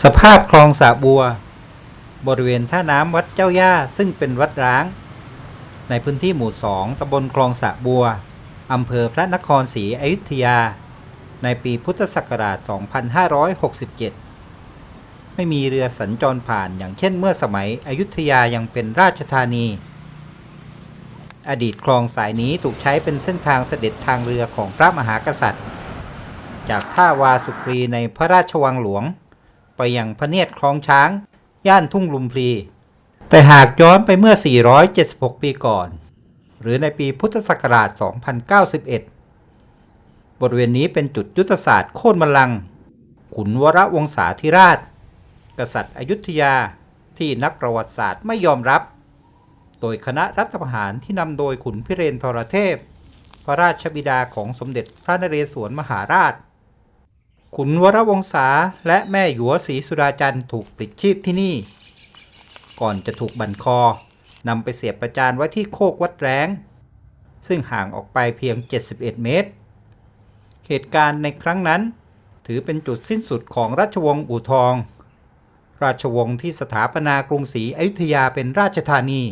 สภาพคลองสาบัว บริเวณท่าน้ำวัดเจ้าย่า ซึ่งเป็นวัดร้าง ในพื้นที่หมู่สองตำบลคลองสาบัวอำเภอพระนครศรีอยุธยา ในปีพุทธศักราช 2567 ไม่มีเรือสัญจรผ่านอย่างเช่นเมื่อสมัยอยุธยายังเป็นราชธานี อดีตคลองสายนี้ถูกใช้เป็นเส้นทางเสด็จทางเรือของพระมหากษัตริย์ จากท่าวาสุกรีในพระราชวังหลวง ไปยังพระเนียดคลองช้าง ย่านทุ่งลุมพลี แต่หากย้อนไปเมื่อ 476 ปีก่อน หรือในปีพุทธศักราช 2091 บริเวณนี้เป็นจุดยุทธศาสตร์โค่นบัลลังก์ขุนวรวงศาธิราช กษัตริย์อยุธยาที่นักประวัติศาสตร์ไม่ยอมรับ โดยคณะรัฐประหารที่นำโดยขุนพิเรนทรเทพ พระราชบิดาของสมเด็จพระนเรศวรมหาราช ขุนวรวงศาและแม่หยวศรีสุดาจันทร์ถูกปลิดชีพที่นี่ ก่อนจะถูกบั่นคอนำไปเสียบประจานไว้ที่โคกวัดแรงซึ่งห่างออกไปเพียง 71 เมตร เหตุการณ์ในครั้งนั้น ถือเป็นจุดสิ้นสุดของราชวงศ์อู่ทอง ราชวงศ์ที่สถาปนากรุงศรีอยุธยาเป็นราชธานี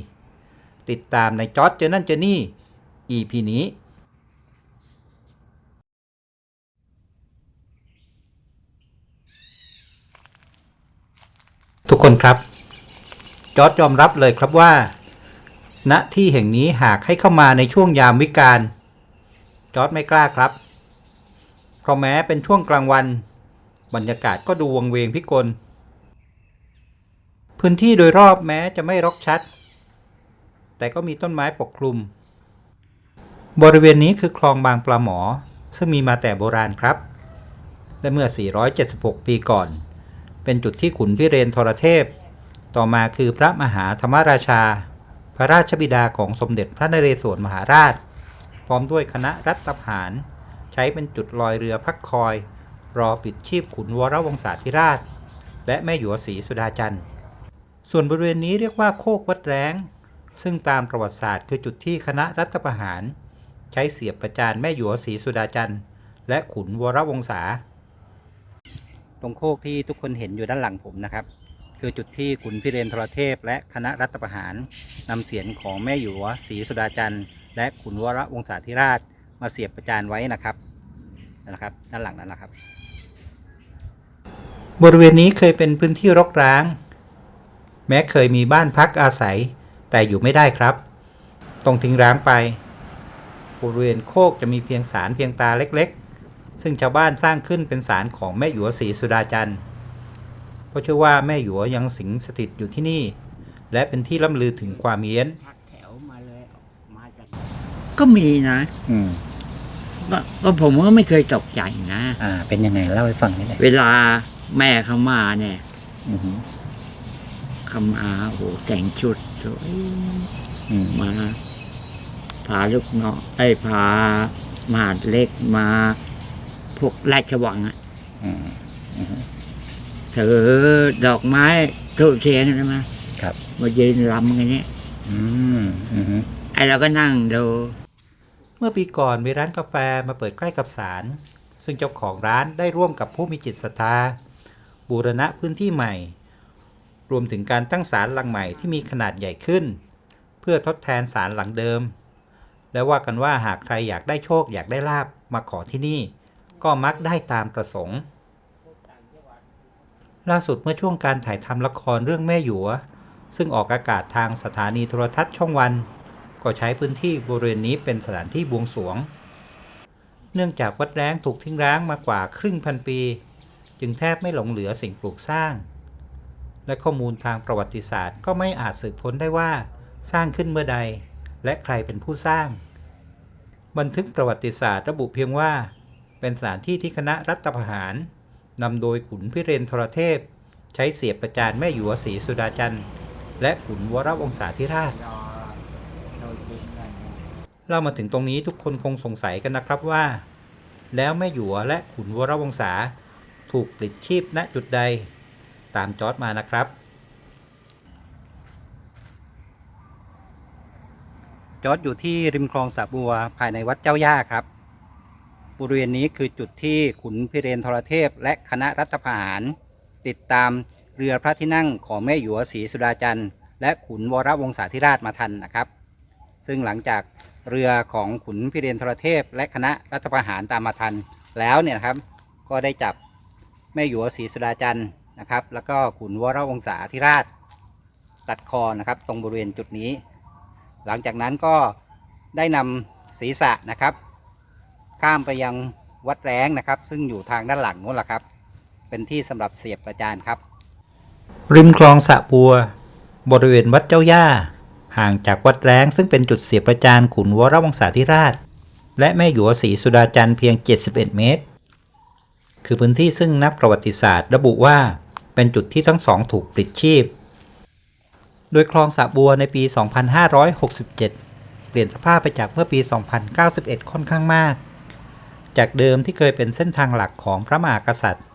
ติดตามในจอร์จเจอนั่นเจนี่ EP นี้ ทุกคนครับ จอร์จยอมรับเลยครับว่า ณที่แห่งนี้หากให้เข้ามาในช่วงยามวิกาลจอร์จไม่กล้าครับ เพราะแม้เป็นช่วงกลางวัน บรรยากาศก็ดูวังเวงพิกล พื้นที่โดยรอบแม้จะไม่รกชัด แต่ก็มีต้นไม้ปกคลุม บริเวณนี้คือคลองบางปลาหมอ ซึ่งมีมาแต่โบราณครับ และเมื่อ 476 ปีก่อน เป็นจุดที่ขุนพิเรนทรเทพ ต่อมาคือพระมหาธรรมราชา พระราชบิดาของสมเด็จพระนเรศวรมหาราช พร้อมด้วยคณะรัฐประหารใช้เป็นจุดลอยเรือพักคอย รอปิดชีพขุนวรวงศาธิราช และแม่หยวศรีสุดาจันทร์ส่วนบริเวณนี้เรียกว่าโคกวัดแรงซึ่งตามประวัติศาสตร์คือจุดที่คณะรัฐประหาร ใช้เสียบประจานแม่หยวศรีสุดาจันทร์และขุนวรวงศา ตรงโคกที่ทุกคนเห็นอยู่ด้านหลังผมนะครับ คือจุดที่ขุนพิเรนทรเทพ และคณะรัฐประหารนำเสียงของแม่หยวศรีสุดาจันทร์และขุนวรวงศาธิราชมาเสียบประจานไว้นะครับนั่นนะครับ ด้านหลังนั้นนะครับ บริเวณนี้เคยเป็นพื้นที่รกร้าง แม้เคยมีบ้านพักอาศัย แต่อยู่ไม่ได้ครับต้องทิ้งร้างไป บริเวณโคกจะมีเพียงสารเพียงตาเล็ก ซึ่งชาวบ้านสร้างขึ้นเป็นศาลของแม่หยวศรีสุดาจันทร์เพราะเชื่อว่าแม่หยวยังสิงสถิตอยู่ที่นี่ และเป็นที่ล่ำลือถึงความเฮี้ยนทักแถวมาเลยออกมาจากก็มีนะอืมก็ก็ผมก็ไม่เคยตกใจนะอ่า เป็นยังไงเล่าให้ฟังนิดหน่อยเวลาแม่เขามาเนี่ยอือหือเขามาโอ้โหแต่งชุดสวยอืมมาพาลูกน้องไอ้ยพาหมาดเล็กมา พวกราชวังอะอืมอือหือถือดอกไม้ทูบเทียนใช่ไหมครับมายืนลำกันเนี่ยอืมอือหือไอ้เราก็นั่งดู เมื่อปีก่อนมีร้านกาแฟมาเปิดใกล้กับศาลซึ่งเจ้าของร้านได้ร่วมกับผู้มีจิตศรัทธาบูรณะพื้นที่ใหม่ รวมถึงการตั้งศาลหลังใหม่ที่มีขนาดใหญ่ขึ้น เพื่อทดแทนศาลหลังเดิม และว่ากันว่าหากใครอยากได้โชคอยากได้ลาบมาขอที่นี่ ก็มักได้ตามประสงค์ ล่าสุดเมื่อช่วงการถ่ายทำละครเรื่องแม่หยวซึ่งออกอากาศทางสถานีโทรทัศน์ช่องวัน ก็ใช้พื้นที่บริเวณนี้เป็นสถานที่บวงสรวง เนื่องจากวัดแร้งถูกทิ้งร้างมากว่าครึ่งพันปี จึงแทบไม่หลงเหลือสิ่งปลูกสร้าง และข้อมูลทางประวัติศาสตร์ก็ไม่อาจสืบค้นได้ว่าสร้างขึ้นเมื่อใด และใครเป็นผู้สร้าง บันทึกประวัติศาสตร์ระบุเพียงว่า เป็นสถานที่ที่คณะรัฐประหารนำโดยขุนพิเรนทรเทพ ใช้เสียบประจานแม่หยวศรีสุดาจันทร์และขุนวรวงศาธิราชเล่ามาถึงตรงนี้ทุกคนคงสงสัยกันนะครับว่า แล้วแม่หยวและขุนวรวงศาถูกปลิดชีพณจุดใด ตามจอร์ดมานะครับ จอร์ดอยู่ที่ริมคลองสาบัวภายในวัดเจ้าย่าครับ บริเวณนี้คือจุดที่ขุนพิเรนทรเทพ และคณะรัฐประหาร ติดตามเรือพระที่นั่งของแม่หยวศรีสุดาจันทร์และขุนวรวงศาธิราชมาทันนะครับ ซึ่งหลังจากเรือของขุนพิเรนทรเทพ และคณะรัฐประหารตามมาทัน แล้วเนี่ยครับก็ได้จับแม่หยวศรีสุดาจันทร์นะครับ แล้วก็ขุนวรวงศาธิราชตัดคอนะครับ ตรงบริเวณจุดนี้ หลังจากนั้นก็ได้นำศีรษะนะครับ ข้ามไปยังวัดแร้งนะครับ ซึ่งอยู่ทางด้านหลังนู้นแหละครับ เป็นที่สำหรับเสียบประจานครับ ริมคลองสะบัว บริเวณวัดเจ้าย่า ห่างจากวัดแร้ง ซึ่งเป็นจุดเสียบประจานขุนวรวงศาธิราช และแม่หยวศรีสุดาจันทร์เพียง 71 เมตร คือพื้นที่ซึ่งนักประวัติศาสตร์ ระบุว่าเป็นจุดที่ทั้งสองถูกปลิดชีพ โดยคลองสะบัวในปี 2567 เปลี่ยนสภาพไปจากเมื่อปี 2091 ค่อนข้างมาก จากเดิมที่เคยเป็นเส้นทางหลักของพระมหากษัตริย์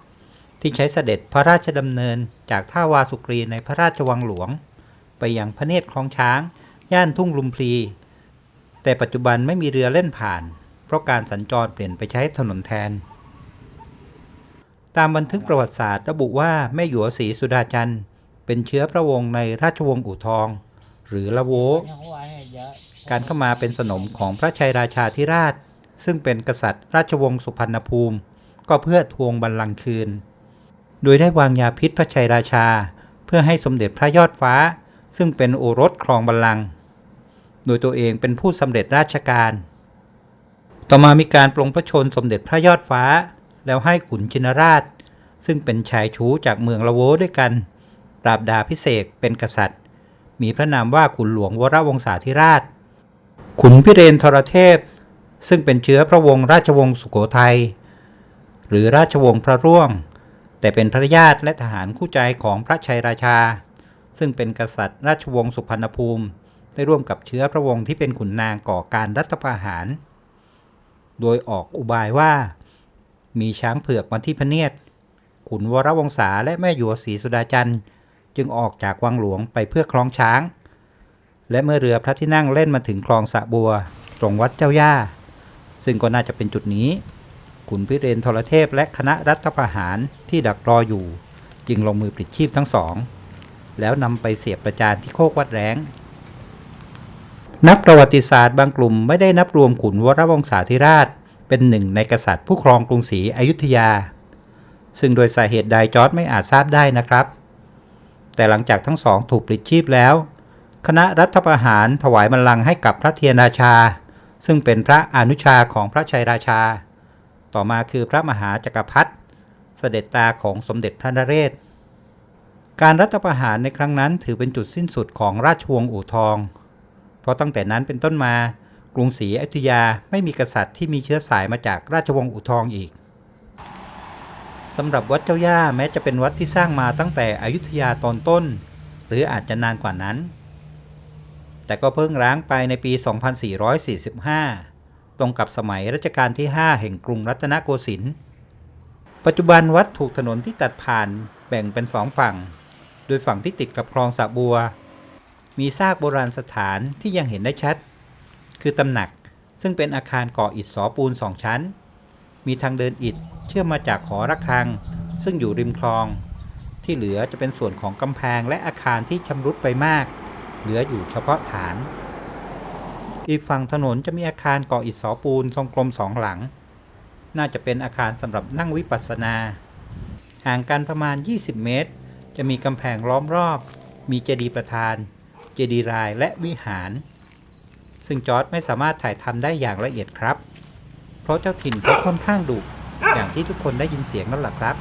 ที่ใช้เสด็จพระราชดำเนินจากท่าวาสุกรีในพระราชวังหลวง ไปยังพระเนตรคลองช้าง ย่านทุ่งลุมพลี แต่ปัจจุบันไม่มีเรือเล่นผ่าน เพราะการสัญจรเปลี่ยนไปใช้ถนนแทน ตามบันทึกประวัติศาสตร์ระบุว่าแม่หยวศรีสุดาจันทร์เป็นเชื้อพระวงศ์ในราชวงศ์อู่ทอง หรือละโว การเข้ามาเป็นสนมของพระชัยราชาธิราช ซึ่งเป็นกษัตริย์ราชวงศ์สุพรรณภูมิ ก็เพื่อทวงบัลลังก์คืน โดยได้วางยาพิษพระชัยราชา เพื่อให้สมเด็จพระยอดฟ้า ซึ่งเป็นโอรสครองบัลลังก์โดยตัวเองเป็นผู้สำเร็จราชการ ต่อมามีการปลงพระชนสมเด็จพระยอดฟ้า แล้วให้ขุนชินราช ซึ่งเป็นชายชูจากเมืองละโวด้วยกันปราบดาพิเศษเป็นกษัตริย์ มีพระนามว่าขุนหลวงวรวงศาธิราช ขุนพิเรนทรเทพ ซึ่งเป็นเชื้อพระวงศ์ราชวงศ์สุโขทัย หรือราชวงศ์พระร่วง แต่เป็นพระญาติและทหารคู่ใจของพระชัยราชา ซึ่งเป็นกษัตริย์ราชวงศ์สุพรรณภูมิ ได้ร่วมกับเชื้อพระวงศ์ที่เป็นขุนนางก่อการรัฐประหาร โดยออกอุบายว่า มีช้างเผือกมาที่พระเนียดขุนวรวงศาและแม่หยวศรีสุดาจันทร์ จึงออกจากวังหลวงไปเพื่อคล้องช้าง และเมื่อเรือพระที่นั่งเล่นมาถึงคลองสะบัว ตรงวัดเจ้าย่า ซึ่งก็น่าจะเป็นจุดนี้ขุนพิเรนทรเทพและคณะรัฐประหารที่ดักรออยู่ จึงลงมือปลิดชีพทั้งสอง แล้วนำไปเสียบประจานที่โคกวัดแร้ง นักประวัติศาสตร์บางกลุ่มไม่ได้นับรวมขุนวรวงศาธิราช เป็นหนึ่งในกษัตริย์ผู้ครองกรุงศรีอยุธยา ซึ่งโดยสาเหตุใดจอร์ดไม่อาจทราบได้นะครับ แต่หลังจากทั้งสองถูกปลิดชีพแล้ว คณะรัฐประหารถวายบัลลังก์ให้กับพระเทียนราชา ซึ่งเป็นพระอนุชาของพระชัยราชา ต่อมาคือพระมหาจักรพรรดิเสด็จตาของสมเด็จพระนเรศ การรัฐประหารในครั้งนั้นถือเป็นจุดสิ้นสุดของราชวงศ์อู่ทอง เพราะตั้งแต่นั้นเป็นต้นมากรุงศรีอยุธยาไม่มีกษัตริย์ที่มีเชื้อสายมาจากราชวงศ์อู่ทองอีกสำหรับวัดเจ้าย่าแม้จะเป็นวัดที่สร้างมาตั้งแต่อยุธยาตอนต้น หรืออาจจะนานกว่านั้น แต่ก็เพิ่งร้างไปในปี 2445 ตรงกับสมัยรัชกาลที่ 5 แห่งกรุงรัตนโกสินทร์ ปัจจุบันวัดถูกถนนที่ตัดผ่านแบ่งเป็นสองฝั่ง โดยฝั่งที่ติดกับคลองสะบัว มีซากโบราณสถานที่ยังเห็นได้ชัด คือตำหนักซึ่งเป็นอาคารก่ออิฐสอปูนสองชั้น มีทางเดินอิฐเชื่อมมาจากหอระฆัง ซึ่งอยู่ริมคลอง ที่เหลือจะเป็นส่วนของกำแพงและอาคารที่ชำรุดไปมาก เหลืออยู่เฉพาะฐาน อีกฝั่งถนนจะมีอาคารก่ออิฐสอปูนทรงกลมสองหลัง น่าจะเป็นอาคารสำหรับนั่งวิปัสสนา ห่างกันประมาณ 20 เมตร จะมีกำแพงล้อมรอบ มีเจดีย์ประธาน เจดีย์รายและวิหาร ซึ่งจอร์ดไม่สามารถถ่ายทำได้อย่างละเอียดครับ เพราะเจ้าถิ่นเขาค่อนข้างดุอย่างที่ทุกคนได้ยินเสียงนั่นแหละครับ